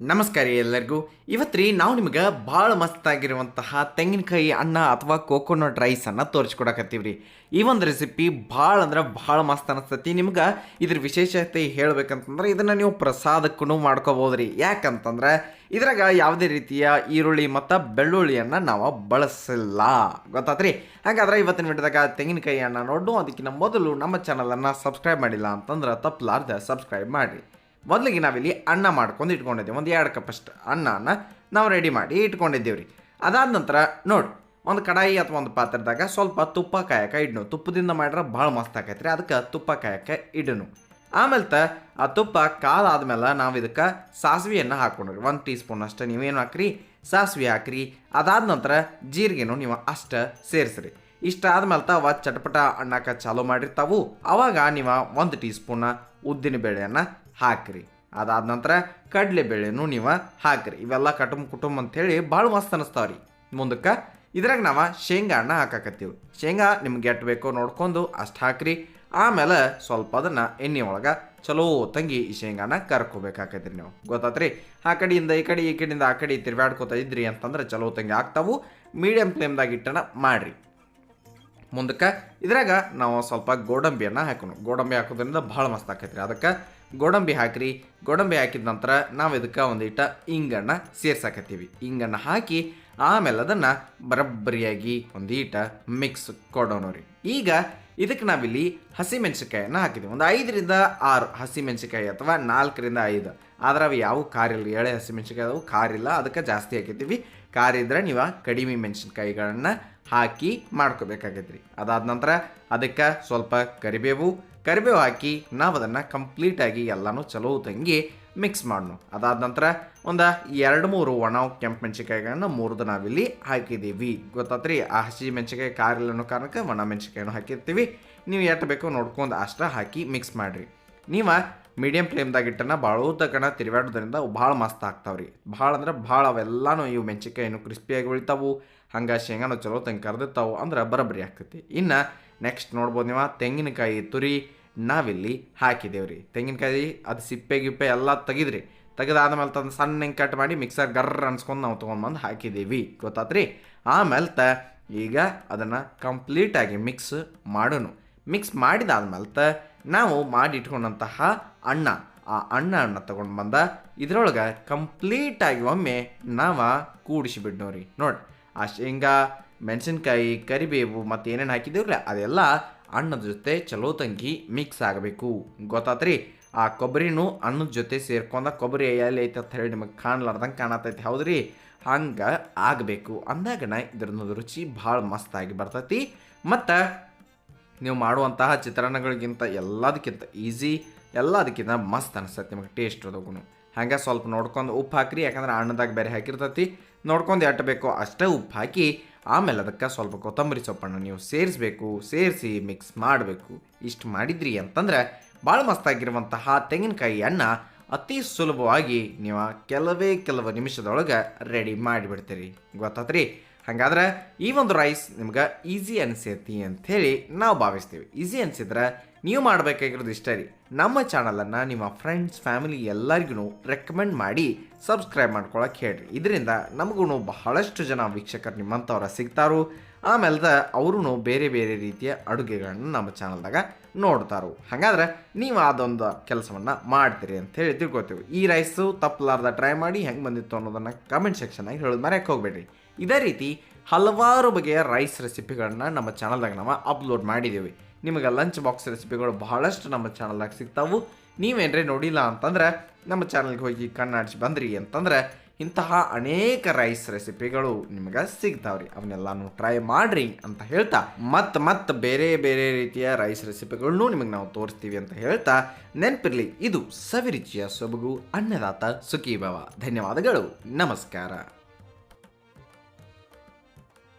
ನಮಸ್ಕಾರ ಎಲ್ಲರಿಗೂ. ಇವತ್ತು ರೀ ನಾವು ನಿಮ್ಗೆ ಭಾಳ ಮಸ್ತಾಗಿರುವಂತಹ ತೆಂಗಿನಕಾಯಿ ಅನ್ನ ಅಥವಾ ಕೋಕೋನಟ್ ರೈಸನ್ನು ತೋರಿಸ್ಕೊಡಕತ್ತೀವಿ ರೀ. ಈ ಒಂದು ರೆಸಿಪಿ ಭಾಳ ಅಂದ್ರೆ ಭಾಳ ಮಸ್ತ್ ಅನಿಸ್ತತಿ. ನಿಮ್ಗೆ ಇದ್ರ ವಿಶೇಷತೆ ಹೇಳ್ಬೇಕಂತಂದ್ರೆ ಇದನ್ನು ನೀವು ಪ್ರಸಾದಕ್ಕೂ ಮಾಡ್ಕೋಬೋದು ರೀ. ಯಾಕಂತಂದ್ರೆ ಇದ್ರಾಗ ಯಾವುದೇ ರೀತಿಯ ಈರುಳ್ಳಿ ಮತ್ತು ಬೆಳ್ಳುಳ್ಳಿಯನ್ನು ನಾವು ಬಳಸಿಲ್ಲ. ಗೊತ್ತಾತ್ರಿ ಹಾಗಾದ್ರೆ ಇವತ್ತಿನ ವಿಡಿಯೋದಾಗ ತೆಂಗಿನಕಾಯಿ ಅನ್ನ ನೋಡು ಅದಕ್ಕಿಂತ ಮೊದಲು ನಮ್ಮ ಚಾನಲನ್ನು ಸಬ್ಸ್ಕ್ರೈಬ್ ಮಾಡಿಲ್ಲ ಅಂತಂದ್ರೆ ತಪ್ಪಲಾರ್ದೆ ಸಬ್ಸ್ಕ್ರೈಬ್ ಮಾಡಿರಿ. ಮೊದಲಿಗೆ ನಾವಿಲ್ಲಿ ಅನ್ನ ಮಾಡ್ಕೊಂಡು ಇಟ್ಕೊಂಡಿದ್ದೀವಿ. ಒಂದು ಎರಡು ಕಪ್ ಅಷ್ಟು ಅನ್ನನ ನಾವು ರೆಡಿ ಮಾಡಿ ಇಟ್ಕೊಂಡಿದ್ದೀವಿ ರೀ. ಅದಾದ ನಂತರ ನೋಡಿ, ಒಂದು ಕಡಾಯಿ ಅಥವಾ ಒಂದು ಪಾತ್ರದಾಗ ಸ್ವಲ್ಪ ತುಪ್ಪ ಕಾಯಕ್ಕೆ ಇಡ್ನು. ತುಪ್ಪದಿಂದ ಮಾಡಿದ್ರೆ ಭಾಳ ಮಸ್ತ್ ಆಕೈತೆ ರೀ ಅದಕ್ಕೆ ತುಪ್ಪ ಕಾಯಕ್ಕೆ ಇಡನು. ಆಮೇಲೆ ತ ಆ ತುಪ್ಪ ಕಾಲಾದ್ಮೇಲೆ ನಾವು ಇದಕ್ಕೆ ಸಾಸಿವೆಯನ್ನು ರೀ. ಒಂದು ಟೀ ಸ್ಪೂನ್ ಅಷ್ಟೇ ನೀವೇನು ಹಾಕ್ರಿ? ಸಾಸಿವೆ ಹಾಕ್ರಿ. ಅದಾದ ನಂತರ ಜೀರಿಗೆನೂ ನೀವು ಅಷ್ಟು ಸೇರಿಸ್ರಿ. ಆದ್ಮೇಲೆ ತಾವ ಚಟಪಟ ಅಣ್ಣಕ್ಕೆ ಚಾಲೂ ಮಾಡಿರ್ತಾವು. ಅವಾಗ ನೀವು ಒಂದು ಟೀ ಸ್ಪೂನ ಉದ್ದಿನ ಬೇಳೆಯನ್ನು ಹಾಕ್ರಿ. ಅದಾದ ನಂತರ ಕಡಲೆಬೇಳೆನೂ ನೀವು ಹಾಕ್ರಿ. ಇವೆಲ್ಲ ಕಟುಂಬ ಕುಟುಂಬ ಅಂಥೇಳಿ ಭಾಳ ಮಸ್ತ್ ಅನಿಸ್ತಾವ್ರಿ. ಮುಂದಕ್ಕೆ ಇದ್ರಾಗ ನಾವು ಶೇಂಗಾ ಅನ್ನ ಹಾಕಾಕತ್ತೀವಿ. ಶೇಂಗಾ ನಿಮ್ಗೆ ಎಟ್ಟು ಬೇಕೋ ನೋಡ್ಕೊಂಡು ಅಷ್ಟು ಹಾಕ್ರಿ. ಆಮೇಲೆ ಸ್ವಲ್ಪ ಅದನ್ನು ಎಣ್ಣೆ ಒಳಗೆ ಚಲೋ ತಂಗಿ ಈ ಶೇಂಗಾನ ಕರ್ಕೋಬೇಕಾಕೈತ್ರಿ ನೀವು. ಗೊತ್ತಾತ್ರಿ? ಆ ಕಡೆಯಿಂದ ಈ ಕಡೆ, ಈ ಕಡೆಯಿಂದ ಆ ಕಡೆ ತಿರ್ಗಾಡ್ಕೋತಾ ಇದ್ರಿ ಅಂತಂದ್ರೆ ಚಲೋ ತಂಗಿ ಆಗ್ತಾವು. ಮೀಡಿಯಮ್ ಫ್ಲೇಮ್ದಾಗ ಇಟ್ಟನ ಮಾಡಿರಿ. ಮುಂದಕ್ಕೆ. ಇದ್ರಾಗ ನಾವು ಸ್ವಲ್ಪ ಗೋಡಂಬಿಯನ್ನು ಹಾಕೋಣ. ಗೋಡಂಬಿ ಹಾಕೋದ್ರಿಂದ ಭಾಳ ಮಸ್ತ್ ಆಕೈತ್ರಿ. ಅದಕ್ಕೆ ಗೋಡಂಬಿ ಹಾಕ್ರಿ. ಗೋಡಂಬಿ ಹಾಕಿದ ನಂತರ ನಾವು ಇದಕ್ಕೆ ಒಂದಿಟ ಇಂಗನ್ನು ಸೇರ್ಸಾಕತ್ತೀವಿ. ಇಂಗನ್ನು ಹಾಕಿ ಆಮೇಲೆ ಅದನ್ನು ಬರಬ್ಬರಿಯಾಗಿ ಒಂದೀಟ ಮಿಕ್ಸ್ ಕೊಡೋಣ ರೀ ಈಗ ಇದಕ್ಕೆ ನಾವಿಲ್ಲಿ ಹಸಿಮೆಣಸಿಕಾಯನ್ನು ಹಾಕಿದ್ದೀವಿ ಒಂದು ಐದರಿಂದ ಆರು ಹಸಿಮೆಣಸಿಕಾಯಿ ಅಥವಾ ನಾಲ್ಕರಿಂದ ಐದು. ಆದರೆ ಅವು ಯಾವ ಕಾರಿಲ್ಲ ಎಳೆ ಹಸಿಮೆಣಸಿಕಾಯಿ ಅವು ಕಾರಿಲ್ಲ ಅದಕ್ಕೆ ಜಾಸ್ತಿ ಹಾಕಿದ್ದೀವಿ. ಕಾರಿದ್ರೆ ನೀವು ಕಡಿಮೆ ಮೆಣಸಿನ್ಕಾಯಿಗಳನ್ನು ಹಾಕಿ ಮಾಡ್ಕೋಬೇಕಾಗೈತೆ ರೀ ಅದಾದ ನಂತರ ಅದಕ್ಕೆ ಸ್ವಲ್ಪ ಕರಿಬೇವು. ಕರಿಬೇವು ಹಾಕಿ ನಾವು ಅದನ್ನು ಕಂಪ್ಲೀಟಾಗಿ ಎಲ್ಲನೂ ಚಲೋ ತಂಗಿ ಮಿಕ್ಸ್ ಮಾಡೋಣ ಅದಾದ ನಂತರ ಒಂದು ಎರಡು ಮೂರು ಒಣ ಕೆಂಪು ಮೆಣಸಿಕಾಯಿಗಳನ್ನು ಮೂರ್ದು ನಾವಿಲ್ಲಿ ಹಾಕಿದ್ದೀವಿ ಗೊತ್ತಾತ್ರಿ? ಆ ಹಸಿ ಮೆಣಸಿಕಾಯಿ ಕಾರಿಲ್ಲ ಅನ್ನೋ ಕಾರಣಕ್ಕೆ ಒಣ ಮೆಣಸಿಕಾಯನ್ನು ಹಾಕಿರ್ತೀವಿ. ನೀವು ಎಷ್ಟು ಬೇಕೋ ನೋಡ್ಕೊಂಡು ಅಷ್ಟ ಹಾಕಿ ಮಿಕ್ಸ್ ಮಾಡಿರಿ. ನೀವು ಮೀಡಿಯಮ್ ಫ್ಲೇಮ್ದಾಗ ಇಟ್ಟನ ಭಾಳ ತಕಣ ತಿರುಗಾಡೋದ್ರಿಂದ ಅವು ಭಾಳ ಮಸ್ತ್ ಆಗ್ತಾವ್ರಿ. ಭಾಳ ಅಂದ್ರೆ ಭಾಳ ಅವೆಲ್ಲನೂ ಇವು ಮೆಣಸಿಕಾಯಿನೂ ಕ್ರಿಸ್ಪಿಯಾಗಿ ಉಳಿತಾವು. ಹಂಗೆ ಶೇಂಗಾನು ಚಲೋ ತಂಗೆ ಕರೆದಿರ್ತಾವೆ ಅಂದ್ರೆ ಬರಬರಿ ಆಗ್ತೈತಿ. ಇನ್ನು ನೆಕ್ಸ್ಟ್ ನೋಡ್ಬೋದು ನೀವು ತೆಂಗಿನಕಾಯಿ ತುರಿ ನಾವಿಲ್ಲಿ ಹಾಕಿದೇವ್ರಿ. ತೆಂಗಿನಕಾಯಿ, ಅದು ಸಿಪ್ಪೆ ಗಿಪ್ಪೆ ಎಲ್ಲ ತೆಗೆದ್ರಿ. ತೆಗೆದಾದ್ಮೇಲೆ ತಂದು ಸಣ್ಣ ಹಿಂಗೆ ಕಟ್ ಮಾಡಿ ಮಿಕ್ಸರ್ ಗರ್ರ ಅನ್ಸ್ಕೊಂಡು ನಾವು ತೊಗೊಂಡ್ಬಂದು ಹಾಕಿದ್ದೀವಿ ಗೊತ್ತಾತ್ರಿ? ಆಮೇಲೆ ತ ಈಗ ಅದನ್ನು ಕಂಪ್ಲೀಟಾಗಿ ಮಿಕ್ಸ್ ಮಾಡೋನು ಮಿಕ್ಸ್ ಮಾಡಿದಾದ್ಮೇಲೆ ತ ನಾವು ಮಾಡಿಟ್ಕೊಂಡಂತಹ ಅಣ್ಣ. ಆ ಅಣ್ಣ ಅಣ್ಣ ತಗೊಂಡು ಬಂದ ಇದ್ರೊಳಗೆ ಕಂಪ್ಲೀಟಾಗಿ ಒಮ್ಮೆ ನಾವು ಕೂಡಿಸಿಬಿಡ್ನೋರಿ ನೋಡಿ, ಆ ಶೇಂಗಾ, ಮೆಣಸಿನ್ಕಾಯಿ, ಕರಿಬೇವು ಮತ್ತು ಏನೇನು ಹಾಕಿದ್ದೀವ್ರಿ ಅದೆಲ್ಲ ಅನ್ನದ ಜೊತೆ ಚಲೋ ತಂಗಿ ಮಿಕ್ಸ್ ಆಗಬೇಕು. ಗೊತ್ತಾತ್ರಿ? ಆ ಕೊಬ್ಬರಿನೂ ಅನ್ನದ ಜೊತೆ ಸೇರ್ಕೊಂಡ ಕೊಬ್ಬರಿ ಎಲ್ಲಿ ಐತೆ ಅಂತ ಹೇಳಿ ನಿಮಗೆ ಕಾಣ್ಲಾರ್ದಂಗೆ ಕಾಣತೈತಿ ಹೌದ್ರಿ? ಹಂಗೆ ಆಗಬೇಕು. ಅಂದಾಗನ ಇದ್ರದ್ದು ರುಚಿ ಭಾಳ ಮಸ್ತಾಗಿ ಬರ್ತೈತಿ. ಮತ್ತು ನೀವು ಮಾಡುವಂತಹ ಚಿತ್ರಾನ್ನಗಳಿಗಿಂತ ಎಲ್ಲದಕ್ಕಿಂತ ಈಸಿ ಎಲ್ಲದಕ್ಕಿಂತ ಮಸ್ತ್ ಅನಿಸ್ತೈತಿ ನಿಮಗೆ ಟೇಸ್ಟ್ ಅದಗುನು ಹಾಗೆ ಸ್ವಲ್ಪ ನೋಡ್ಕೊಂಡು ಉಪ್ಪು ಹಾಕ್ರಿ, ಯಾಕಂದ್ರೆ ಅಣ್ಣದಾಗ ಬೇರೆ ಹಾಕಿರ್ತೈತಿ. ನೋಡ್ಕೊಂಡು ಎಟ್ಟು ಬೇಕೋ ಅಷ್ಟೇ ಉಪ್ಪು ಹಾಕಿ ಆಮೇಲೆ ಅದಕ್ಕೆ ಸ್ವಲ್ಪ ಕೊತ್ತಂಬರಿ ಸೊಪ್ಪನ್ನು ನೀವು ಸೇರಿಸ್ಬೇಕು, ಸೇರಿಸಿ ಮಿಕ್ಸ್ ಮಾಡಬೇಕು. ಇಷ್ಟು ಮಾಡಿದ್ರಿ ಅಂತಂದ್ರೆ ಭಾಳ ಮಸ್ತಾಗಿರುವಂತಹ ತೆಂಗಿನಕಾಯಿ ಅನ್ನ ಅತಿ ಸುಲಭವಾಗಿ ನೀವು ಕೆಲವೇ ಕೆಲವು ನಿಮಿಷದೊಳಗೆ ರೆಡಿ ಮಾಡಿಬಿಡ್ತೀರಿ. ಗೊತ್ತಾತ್ರಿ? ಹಾಗಾದ್ರೆ ಈ ಒಂದು ರೈಸ್ ನಿಮ್ಗೆ ಈಸಿ ಅನಿಸೈತಿ ಅಂಥೇಳಿ ನಾವು ಭಾವಿಸ್ತೀವಿ. ಈಸಿ ಅನಿಸಿದ್ರೆ ನೀವು ಮಾಡಬೇಕಾಗಿರೋದು ಇಷ್ಟ ರೀ. ನಮ್ಮ ಚಾನಲನ್ನು ನಿಮ್ಮ ಫ್ರೆಂಡ್ಸ್ ಫ್ಯಾಮಿಲಿ ಎಲ್ಲರಿಗೂ ರೆಕಮೆಂಡ್ ಮಾಡಿ ಸಬ್ಸ್ಕ್ರೈಬ್ ಮಾಡ್ಕೊಳಕ್ಕೆ ಹೇಳ್ರಿ. ಇದರಿಂದ ನಮಗೂ ಬಹಳಷ್ಟು ಜನ ವೀಕ್ಷಕರು ನಿಮ್ಮಂಥವ್ರ ಸಿಗ್ತಾರು. ಆಮೇಲೆ ಅವರು ಬೇರೆ ಬೇರೆ ರೀತಿಯ ಅಡುಗೆಗಳನ್ನು ನಮ್ಮ ಚಾನಲ್ದಾಗ ನೋಡ್ತಾರು. ಹಾಗಾದ್ರೆ ನೀವು ಅದೊಂದು ಕೆಲಸವನ್ನು ಮಾಡ್ತೀರಿ ಅಂತ ಹೇಳಿ ತಿಳ್ಕೊತೀವಿ. ಈ ರೈಸು ತಪ್ಪಲಾರ್ದ ಟ್ರೈ ಮಾಡಿ ಹೆಂಗೆ ಬಂದಿತ್ತು ಅನ್ನೋದನ್ನು ಕಮೆಂಟ್ ಸೆಕ್ಷನಾಗಿ ಹೇಳೋದು ಮರೆಯಕ್ಕೆ ಹೋಗ್ಬೇಡ್ರಿ. ಇದೇ ರೀತಿ ಹಲವಾರು ಬಗೆಯ ರೈಸ್ ರೆಸಿಪಿಗಳನ್ನು ನಮ್ಮ ಚಾನಲ್ದಾಗ ನಾವು ಅಪ್ಲೋಡ್ ಮಾಡಿದ್ದೀವಿ ನಿಮಗೆ ಲಂಚ್ ಬಾಕ್ಸ್ ರೆಸಿಪಿಗಳು ಬಹಳಷ್ಟು ನಮ್ಮ ಚಾನಲ್ದಾಗ ಸಿಗ್ತಾವು. ನೀವೇನರೇ ನೋಡಿಲ್ಲ ಅಂತಂದ್ರೆ ನಮ್ಮ ಚಾನಲ್ಗೆ ಹೋಗಿ ಕಣ್ಣಾಡಿಸಿ ಬಂದ್ರಿ ಅಂತಂದ್ರೆ ಇಂತಹ ಅನೇಕ ರೈಸ್ ರೆಸಿಪಿಗಳು ನಿಮಗೆ ಸಿಗ್ತಾವ್ರಿ. ಅವನ್ನೆಲ್ಲಾನು ಟ್ರೈ ಮಾಡ್ರಿ ಅಂತ ಹೇಳ್ತಾ, ಮತ್ತೆ ಮತ್ತೆ ಬೇರೆ ಬೇರೆ ರೀತಿಯ ರೈಸ್ ರೆಸಿಪಿಗಳನ್ನು ನಿಮಗೆ ನಾವು ತೋರಿಸ್ತೀವಿ ಅಂತ ಹೇಳ್ತಾ, ನೆನಪಿರಲಿ, ಇದು ಸವಿರುಚಿಯ ಸೊಬಗು ಅನ್ನದಾತ ಸುಖೀಭವ. ಧನ್ಯವಾದಗಳು, ನಮಸ್ಕಾರ.